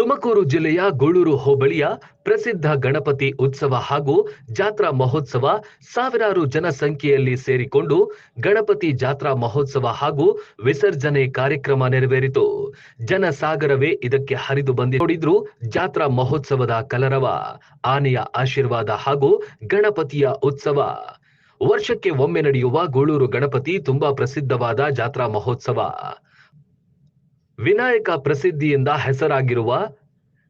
ತುಮಕೂರು ಜಿಲ್ಲೆಯ ಗೂಳೂರು ಹೋಬಳಿಯ ಪ್ರಸಿದ್ಧ ಗಣಪತಿ ಉತ್ಸವ ಹಾಗೂ ಜಾತ್ರಾ ಮಹೋತ್ಸವ ಸಾವಿರಾರು ಜನಸಂಖ್ಯೆಯಲ್ಲಿ ಸೇರಿಕೊಂಡು ಗಣಪತಿ ಜಾತ್ರಾ ಮಹೋತ್ಸವ ಹಾಗೂ ವಿಸರ್ಜನೆ ಕಾರ್ಯಕ್ರಮ ನೆರವೇರಿತು. ಜನಸಾಗರವೇ ಇದಕ್ಕೆ ಹರಿದು ಬಂದಿ ನೋಡಿದ್ರು ಜಾತ್ರಾ ಮಹೋತ್ಸವದ ಕಲರವ, ಆನೆಯ ಆಶೀರ್ವಾದ ಹಾಗೂ ಗಣಪತಿಯ ಉತ್ಸವ. ವರ್ಷಕ್ಕೆ ಒಮ್ಮೆ ನಡೆಯುವ ಗೂಳೂರು ಗಣಪತಿ ತುಂಬಾ ಪ್ರಸಿದ್ಧವಾದ ಜಾತ್ರಾ ಮಹೋತ್ಸವ. ವಿನಾಯಕ ಪ್ರಸಿದ್ಧಿಯಿಂದ ಹೆಸರಾಗಿರುವ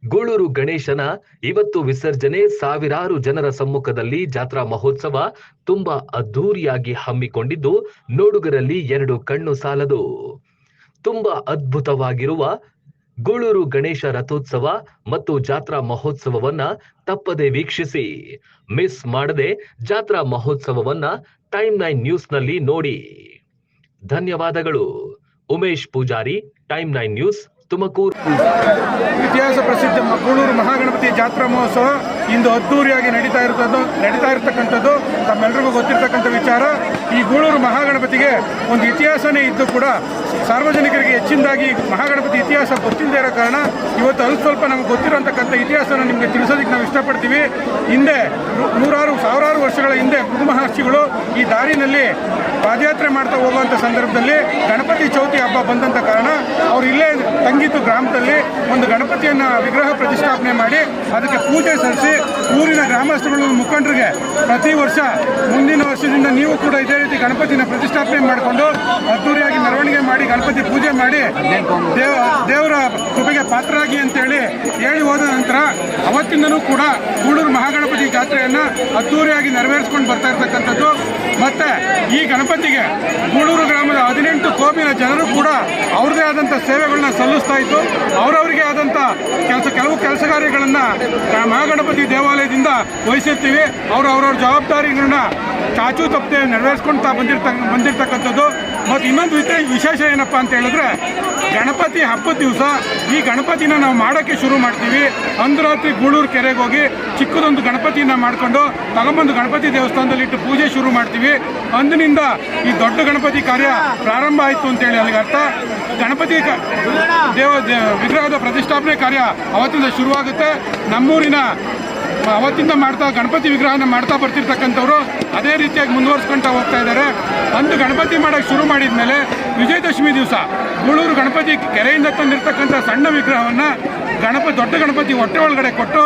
ಗೂಳೂರು ಗಣೇಶನ ಇವತ್ತು ವಿಸರ್ಜನೆ ಸಾವಿರಾರು ಜನರ ಸಮ್ಮುಖದಲ್ಲಿ ಜಾತ್ರಾ ಮಹೋತ್ಸವ ತುಂಬಾ ಅದ್ಧೂರಿಯಾಗಿ ಹಮ್ಮಿಕೊಂಡಿದ್ದು ನೋಡುಗರಲ್ಲಿ ಎರಡು ಕಣ್ಣು ಸಾಲದು. ತುಂಬಾ ಅದ್ಭುತವಾಗಿರುವ ಗೂಳೂರು ಗಣೇಶ ರಥೋತ್ಸವ ಮತ್ತು ಜಾತ್ರಾ ಮಹೋತ್ಸವವನ್ನ ತಪ್ಪದೆ ವೀಕ್ಷಿಸಿ. ಮಿಸ್ ಮಾಡದೆ ಜಾತ್ರಾ ಮಹೋತ್ಸವವನ್ನ ಟೈಮ್ ನೈನ್ ನ್ಯೂಸ್ನಲ್ಲಿ ನೋಡಿ. ಧನ್ಯವಾದಗಳು. Umesh Pujari, time nine news, Tumakuru. ಇತಿಹಾಸ ಪ್ರಸಿದ್ಧ ಮಂಗಳೂರು ಗೂಳೂರು ಮಹಾಗಣಪತಿ ಜಾತ್ರಾ ಮಹೋತ್ಸವ ಇಂದು ಅದ್ದೂರಿಯಾಗಿ ನಡೀತಾ ಇರ್ತದ್ದು, ನಡೀತಾ ಇರತಕ್ಕಂಥದ್ದು ತಮ್ಮೆಲ್ಲರಿಗೂ ಗೊತ್ತಿರ್ತಕ್ಕಂಥ ವಿಚಾರ. ಈ ಗೂಳೂರು ಮಹಾಗಣಪತಿಗೆ ಒಂದು ಇತಿಹಾಸನೇ ಇದ್ದು ಕೂಡ ಸಾರ್ವಜನಿಕರಿಗೆ ಹೆಚ್ಚಿನದಾಗಿ ಮಹಾಗಣಪತಿ ಇತಿಹಾಸ ಗೊತ್ತಿಲ್ಲದೆ ಇರೋ ಕಾರಣ ಇವತ್ತು ಅಲ್ಪ ಸ್ವಲ್ಪ ನಮಗೆ ಗೊತ್ತಿರೋಂಥಕ್ಕಂಥ ಇತಿಹಾಸನ ನಿಮಗೆ ತಿಳಿಸೋದಕ್ಕೆ ನಾವು ಇಷ್ಟಪಡ್ತೀವಿ. ಹಿಂದೆ ನೂರಾರು ಸಾವಿರಾರು ವರ್ಷಗಳ ಹಿಂದೆ ಮಹರ್ಷಿಗಳು ಈ ದಾರಿನಲ್ಲಿ ಪಾದಯಾತ್ರೆ ಮಾಡ್ತಾ ಹೋಗುವಂಥ ಸಂದರ್ಭದಲ್ಲಿ ಗಣಪತಿ ಚೌತಿ ಹಬ್ಬ ಬಂದಂಥ ಕಾರಣ ಅವರು ಇಲ್ಲೇ ತಂಗಿತು ಗ್ರಾಮದಲ್ಲಿ ಒಂದು ಗಣಪತಿಯನ್ನ ವಿಗ್ರಹ ಪ್ರತಿಷ್ಠಾಪನೆ ಮಾಡಿ ಅದಕ್ಕೆ ಪೂಜೆ ಸಲ್ಲಿಸಿ ಊರಿನ ಗ್ರಾಮಸ್ಥರುಗಳ ಮುಖಂಡರಿಗೆ ಪ್ರತಿ ವರ್ಷ ಮುಂದಿನ ವರ್ಷದಿಂದ ನೀವು ಕೂಡ ಇದೇ ರೀತಿ ಗಣಪತಿನ ಪ್ರತಿಷ್ಠಾಪನೆ ಮಾಡಿಕೊಂಡು ಅದ್ದೂರಿಯಾಗಿ ಮೆರವಣಿಗೆ ಮಾಡಿ, ಗಣಪತಿ ಪೂಜೆ ಮಾಡಿ ದೇವ, ದೇವರ ಕೃಪೆಗೆ ಪಾತ್ರರಾಗಿ ಅಂತೇಳಿ ಹೇಳಿ ಹೋದ ನಂತರ ಅವತ್ತಿಂದನೂ ಕೂಡ ಗೂಳೂರು ಮಹಾಗಣಪತಿ ಜಾತ್ರೆಯನ್ನ ಅದ್ದೂರಿಯಾಗಿ ನೆರವೇರಿಸ್ಕೊಂಡು ಬರ್ತಾ ಇರ್ತಕ್ಕಂಥದ್ದು. ಮತ್ತೆ ಈ ಗಣಪತಿಗೆ ಗೂಳೂರು ಗ್ರಾಮದ ಹದಿನೆಂಟು ಕೋಮಿನ ಜನರು ಕೂಡ ಅವ್ರದೇ ಆದಂಥ ಸೇವೆಗಳನ್ನ ಸಲ್ಲಿಸ್ತಾ ಇದ್ದು, ಅವರವರಿಗೆ ಆದಂಥ ಕೆಲಸ, ಕೆಲವು ಕೆಲಸ ಮಹಾಗಣಪತಿ ದೇವಾಲಯದಿಂದ ವಹಿಸಿರ್ತೀವಿ. ಅವರು ಅವರವ್ರ ಜವಾಬ್ದಾರಿಗಳನ್ನ ಚಾಚು ತಪ್ಪದೆ ನೆರವೇರಿಸ್ಕೊಳ್ತಾ ಬಂದಿರ್ತ ಬಂದಿರ್ತಕ್ಕಂಥದ್ದು. ಮತ್ತು ಇನ್ನೊಂದು ವಿಶೇಷ ಏನಪ್ಪ ಅಂತ ಹೇಳಿದ್ರೆ, ಗಣಪತಿ ಹಬ್ಬದ ದಿವಸ ಈ ಗಣಪತಿನ ನಾವು ಮಾಡೋಕ್ಕೆ ಶುರು ಮಾಡ್ತೀವಿ. ಅಂದು ರಾತ್ರಿ ಗೂಳೂರು ಕೆರೆಗೆ ಹೋಗಿ ಚಿಕ್ಕದೊಂದು ಗಣಪತಿನ ಮಾಡಿಕೊಂಡು ತಗೊಂಬಂದು ಗಣಪತಿ ದೇವಸ್ಥಾನದಲ್ಲಿ ಇಟ್ಟು ಪೂಜೆ ಶುರು ಮಾಡ್ತೀವಿ. ಅಂದಿನಿಂದ ಈ ದೊಡ್ಡ ಗಣಪತಿ ಕಾರ್ಯ ಪ್ರಾರಂಭ ಆಯಿತು ಅಂತೇಳಿ ಅಲ್ಲಿಗೆ ಅರ್ಥ. ಗಣಪತಿ ದೇವ ವಿಗ್ರಹದ ಪ್ರತಿಷ್ಠಾಪನೆ ಕಾರ್ಯ ಅವತ್ತಿಂದ ಶುರುವಾಗುತ್ತೆ. ನಮ್ಮೂರಿನ ಅವತ್ತಿಂದ ಮಾಡ್ತಾ ಗಣಪತಿ ವಿಗ್ರಹನ ಮಾಡ್ತಾ ಬರ್ತಿರ್ತಕ್ಕಂಥವ್ರು ಅದೇ ರೀತಿಯಾಗಿ ಮುಂದುವರ್ಸ್ಕೊಂತ ಹೋಗ್ತಾ ಇದ್ದಾರೆ. ಅಂದು ಗಣಪತಿ ಮಾಡೋಕ್ಕೆ ಶುರು ಮಾಡಿದ ಮೇಲೆ ವಿಜಯದಶಮಿ ದಿವಸ ಗೂಳೂರು ಗಣಪತಿ ಕೆರೆಯಿಂದ ತಂದಿರ್ತಕ್ಕಂಥ ಸಣ್ಣ ವಿಗ್ರಹವನ್ನು ಗಣಪತಿ ದೊಡ್ಡ ಗಣಪತಿ ಹೊಟ್ಟೆ ಒಳಗಡೆ ಕೊಟ್ಟು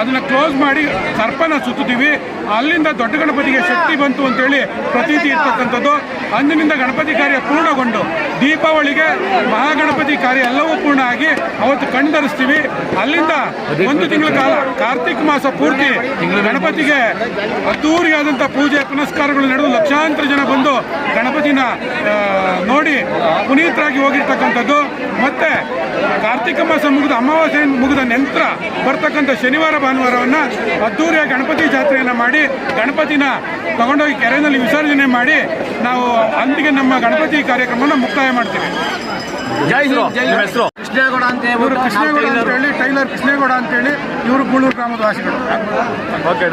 ಅದನ್ನು ಕ್ಲೋಸ್ ಮಾಡಿ ಸರ್ಪನ ಸುತ್ತೀವಿ ಅಲ್ಲಿಂದ ದೊಡ್ಡ ಗಣಪತಿಗೆ ಶಕ್ತಿ ಬಂತು ಅಂತೇಳಿ ಪ್ರತೀತಿ ಇರ್ತಕ್ಕಂಥದ್ದು. ಅಂದಿನಿಂದ ಗಣಪತಿ ಕಾರ್ಯ ಪೂರ್ಣಗೊಂಡು ದೀಪಾವಳಿಗೆ ಮಹಾಗಣಪತಿ ಕಾರ್ಯ ಎಲ್ಲವೂ ಪೂರ್ಣ ಆಗಿ ಅವತ್ತು ಕಣ್ಧರಿಸ್ತೀವಿ ಅಲ್ಲಿಂದ ಒಂದು ತಿಂಗಳ ಕಾಲ ಕಾರ್ತಿಕ್ ಮಾಸ ಪೂರ್ತಿ ಗಣಪತಿಗೆ ಅದ್ದೂರಿಯಾದಂಥ ಪೂಜೆ ಪುನಸ್ಕಾರಗಳು ನಡೆದು ಲಕ್ಷಾಂತರ ಜನ ಬಂದು ಗಣಪತಿನ ನೋಡಿ ಪುನೀತರಾಗಿ ಹೋಗಿರ್ತಕ್ಕಂಥದ್ದು. ಮತ್ತೆ ಕಾರ್ತಿಕ ಮಾಸ ಮುಗಿದ ಅಮಾವಾಸ್ಯೆ ಮುಗಿದ ನಂತರ ಬರ್ತಕ್ಕಂಥ ಶನಿವಾರ ಭಾನುವಾರವನ್ನ ಅದ್ದೂರಿಯ ಗಣಪತಿ ಜಾತ್ರೆಯನ್ನು ಮಾಡಿ ಗಣಪತಿನ ತಗೊಂಡೋಗಿ ಕೆರೆಯಲ್ಲಿ ವಿಸರ್ಜನೆ ಮಾಡಿ ನಾವು ಅಂದಿಗೆ ನಮ್ಮ ಗಣಪತಿ ಕಾರ್ಯಕ್ರಮವನ್ನು ಮುಕ್ತಾಯ ಮಾಡ್ತೀವಿ. ಜೈ ಹೆಸರು? ಕೃಷ್ಣೇಗೌಡ ಅಂತ ಇವರು ಕೃಷ್ಣೇಗೌಡ ಟೈಲರ್. ಅಂತೇಳಿ ಟೈಲರ್ ಕೃಷ್ಣೇಗೌಡ ಅಂತೇಳಿ ಇವರು ಗೂಳೂರು ಗ್ರಾಮದ ವಾಸಿಗಳು. ಓಕೆ